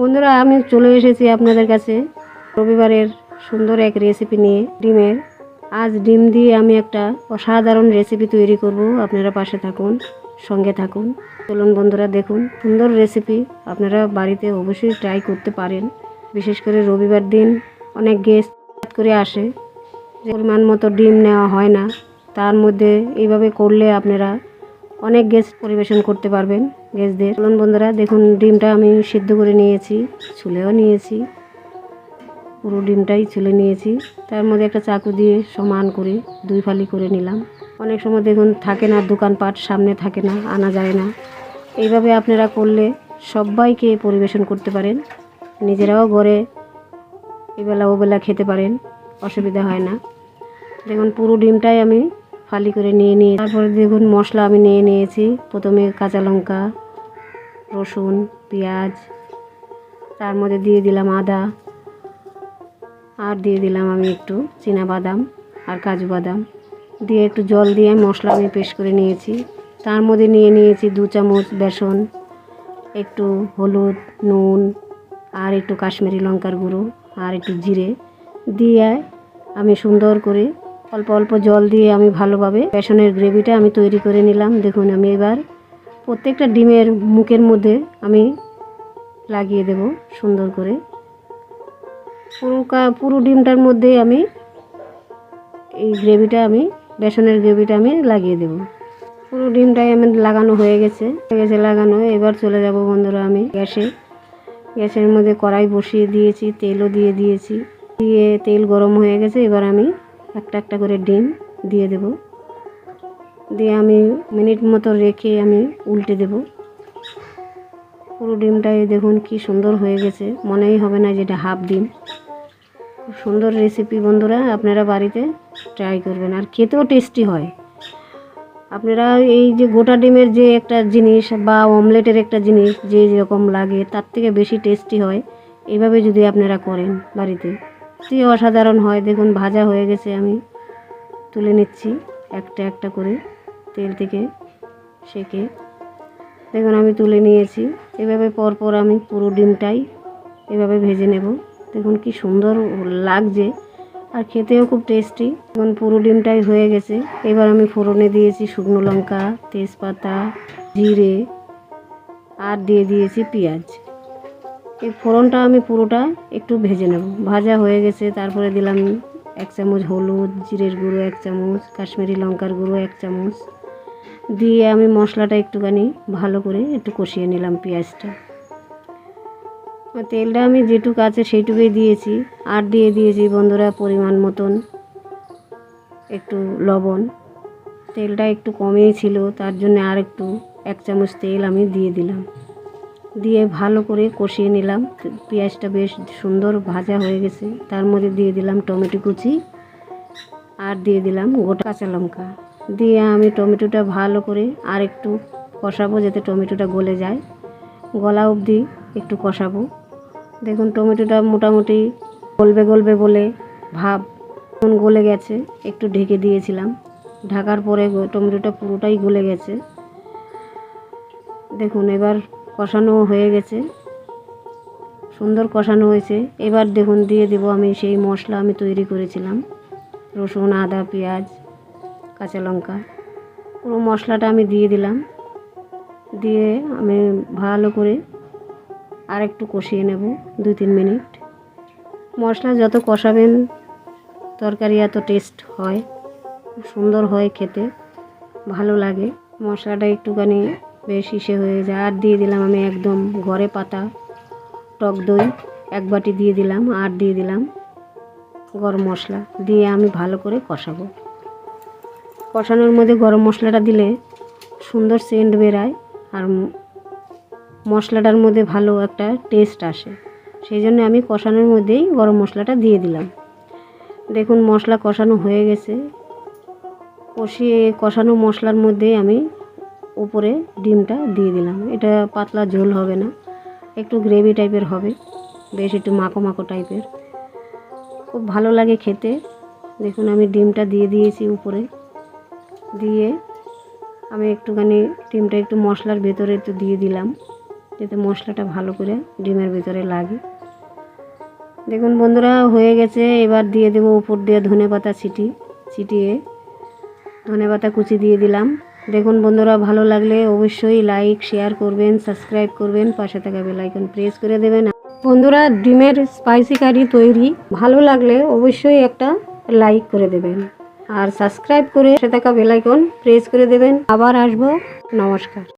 বন্ধুরা, আমি চলে এসেছি আপনাদের কাছে রবিবারের সুন্দর এক রেসিপি নিয়ে ডিমের। আজ ডিম দিয়ে আমি একটা অসাধারণ রেসিপি তৈরি করব। আপনারা পাশে থাকুন, সঙ্গে থাকুন। চলুন বন্ধুরা, দেখুন, সুন্দর রেসিপি আপনারা বাড়িতে অবশ্যই ট্রাই করতে পারেন। বিশেষ করে রবিবার দিন অনেক গেস্ট করে আসে। পরিমাণ মতো ডিম নেওয়া হয় না, তার মধ্যে এইভাবে করলে আপনারা অনেক গেস্ট পরিবেশন করতে পারবেন গেস্টদের চলুন বন্ধুরা, দেখুন, ডিমটা আমি সিদ্ধ করে নিয়েছি, ছুলেও নিয়েছি। পুরো ডিমটাই ছুলে নিয়েছি। তার মধ্যে একটা চাকু দিয়ে সমান করে, দুই ফালি করে নিলাম। অনেক সময় দেখুন, থাকে না, দোকানপাট সামনে থাকে না, আনা যায় না। এইভাবে আপনারা করলে সবাইকে পরিবেশন করতে পারেন। নিজেরাও ঘরে এবেলা ওবেলা খেতে পারেন, অসুবিধা হয় না। দেখুন, পুরো ডিমটাই আমি ফালি করে নিয়ে নিয়ে, তারপরে দেখুন মশলা আমি নিয়ে নিয়েছি। প্রথমে কাঁচা লঙ্কা, রসুন, পেঁয়াজ, তার মধ্যে দিয়ে দিলাম আদা, আর দিয়ে দিলাম আমি একটু বাদাম আর কাজু বাদাম। দিয়ে একটু জল দিয়ে মশলা আমি পেস্ট করে নিয়েছি। তার মধ্যে নিয়ে নিয়েছি দু চামচ বেসন, একটু হলুদ, নুন, আর একটু কাশ্মীরি লঙ্কার গুঁড়ো, আর একটু জিরে। দিয়ে আমি সুন্দর করে অল্প অল্প জল দিয়ে আমি ভালোভাবে বেসনের গ্রেভিটা আমি তৈরি করে নিলাম। দেখুন, আমি এবার প্রত্যেকটা ডিমের মুখের মধ্যে আমি লাগিয়ে দেব সুন্দর করে। পুরো পুরো ডিমটার মধ্যে আমি এই গ্রেভিটা আমি, বেসনের গ্রেভিটা আমি লাগিয়ে দেব। পুরো ডিমটাই আমি লাগানো হয়ে গেছে। হয়ে গেছে লাগানো, এবার চলে যাব বন্ধুরা আমি গ্যাসে। গ্যাসের মধ্যে কড়াই বসিয়ে দিয়েছি, তেলও দিয়ে দিয়েছি। দিয়ে তেল গরম হয়ে গেছে, এবার আমি একটা একটা করে ডিম দিয়ে দেব। দিয়ে আমি মিনিট মতো রেখে আমি উল্টে দেব। পুরো ডিমটাই দেখুন কি সুন্দর হয়ে গেছে। মনেই হবে না যেটা হাফ ডিম। খুব সুন্দর রেসিপি বন্ধুরা, আপনারা বাড়িতে ট্রাই করবেন। আর খেতেও টেস্টি হয়। আপনারা এই যে গোটা ডিমের যে একটা জিনিস বা অমলেটের একটা জিনিস যে যেরকম লাগে, তার থেকে বেশি টেস্টি হয়। এইভাবে যদি আপনারা করেন বাড়িতে। সত্যি অসাধারণ হয়। দেখুন, ভাজা হয়ে গেছে, আমি তুলে নিচ্ছি একটা একটা করে তেল থেকে সেকে। দেখুন, আমি তুলে নিয়েছি। এভাবে পরপর আমি পুরো ডিমটাই এভাবে ভেজে নেব। দেখুন, কি সুন্দর লাগছে। আর খেতেও খুব টেস্টি এখন পুরো ডিমটাই হয়ে গেছে। এবার আমি ফোড়নে দিয়েছি শুকনো লঙ্কা, তেজপাতা, জিরে, আর দিয়ে দিয়েছি পেঁয়াজ। এই ফোড়নটা আমি পুরোটা একটু ভেজে নেব। ভাজা হয়ে গেছে, তারপরে দিলাম এক চামচ হলুদ, জিরের গুঁড়ো এক চামচ, কাশ্মীরি লঙ্কার গুঁড়ো এক চামচ। দিয়ে আমি মশলাটা একটুখানি ভালো করে একটু কষিয়ে নিলাম পেঁয়াজটা। তেলটা আমি যেটুকু আছে সেইটুকুই দিয়েছি। আর দিয়ে দিয়েছি বন্ধুরা পরিমাণ মতন একটু লবণ। তেলটা একটু কমেই ছিল, তার জন্য আর একটু, এক চামচ তেল আমি দিয়ে দিলাম। দিয়ে ভালো করে কষিয়ে নিলাম। পেঁয়াজটা বেশ সুন্দর ভাজা হয়ে গেছে। তার মধ্যে দিয়ে দিলাম টমেটো কুচি আর দিয়ে দিলাম গোটা কাঁচা লঙ্কা। দিয়ে আমি টমেটোটা ভালো করে আর একটু কষাবো যাতে টমেটোটা গলে যায়। গলা অবধি একটু কষাবো। দেখুন টমেটোটা মোটামুটি গলবে গলবে বলে ভাব এখন গলে গেছে। একটু ঢেকে দিয়েছিলাম। ঢাকার পরে টমেটোটা পুরোটাই গলে গেছে। দেখুন এবার কষানো হয়ে গেছে। সুন্দর কষানো হয়েছে। এবার দেখুন, দিয়ে দেবো আমি সেই মশলা আমি তৈরি করেছিলাম। রসুন, আদা, পেঁয়াজ, কাঁচা লঙ্কা। পুরো মশলাটা আমি দিয়ে দিলাম। দিয়ে আমি ভালো করে আর একটু কষিয়ে নেব দুই তিন মিনিট। মশলা যত কষাবেন, তরকারি এত টেস্ট হয়, সুন্দর হয় খেতে, ভালো লাগে। মশলাটা একটুখানি বেশ ইসে হয়ে যায়। আর দিয়ে দিলাম আমি একদম ঘরে পাতা, টক দই, এক বাটি দিয়ে দিলাম, আর দিয়ে দিলাম গরম মশলা। দিয়ে আমি ভালো করে কষাবো। কষানোর মধ্যে গরম মশলাটা দিলে সুন্দর সেন্ট বেরায় আর মশলাটার মধ্যে ভালো একটা টেস্ট আসে। সেই জন্য আমি কষানোর মধ্যেই গরম মশলাটা দিয়ে দিলাম। দেখুন মশলা কষানো হয়ে গেছে। কষিয়ে কষানো মশলার মধ্যেই আমি উপরে ডিমটা দিয়ে দিলাম। এটা পাতলা ঝোল হবে না, একটু গ্রেভি টাইপের হবে, বেশ একটু মাখো মাখো টাইপের খুব ভালো লাগে খেতে। দেখুন, আমি ডিমটা দিয়ে দিয়েছি উপরে। দিয়ে আমি একটুখানি ডিমটা একটু মশলার ভেতরে একটু দিয়ে দিলাম, যাতে মশলাটা ভালো করে ডিমের ভেতরে লাগে। দেখুন বন্ধুরা, হয়ে গেছে। এবার দিয়ে দেবো উপর দিয়ে ধনে পাতা ছিটি, ছিটিয়ে ধনে পাতা কুচি দিয়ে দিলাম। দেখুন বন্ধুরা, ভালো লাগলে অবশ্যই লাইক শেয়ার করবেন সাবস্ক্রাইব করবেন, পাশে থাকা বেলাইকন প্রেস করে দেবেন। বন্ধুরা, ডিমের স্পাইসি কারি তৈরি। ভালো লাগলে অবশ্যই একটা লাইক করে দেবেন। আর সাবস্ক্রাইব করে সে থাকা বেলাইকন প্রেস করে দেবেন। আবার আসব। নমস্কার।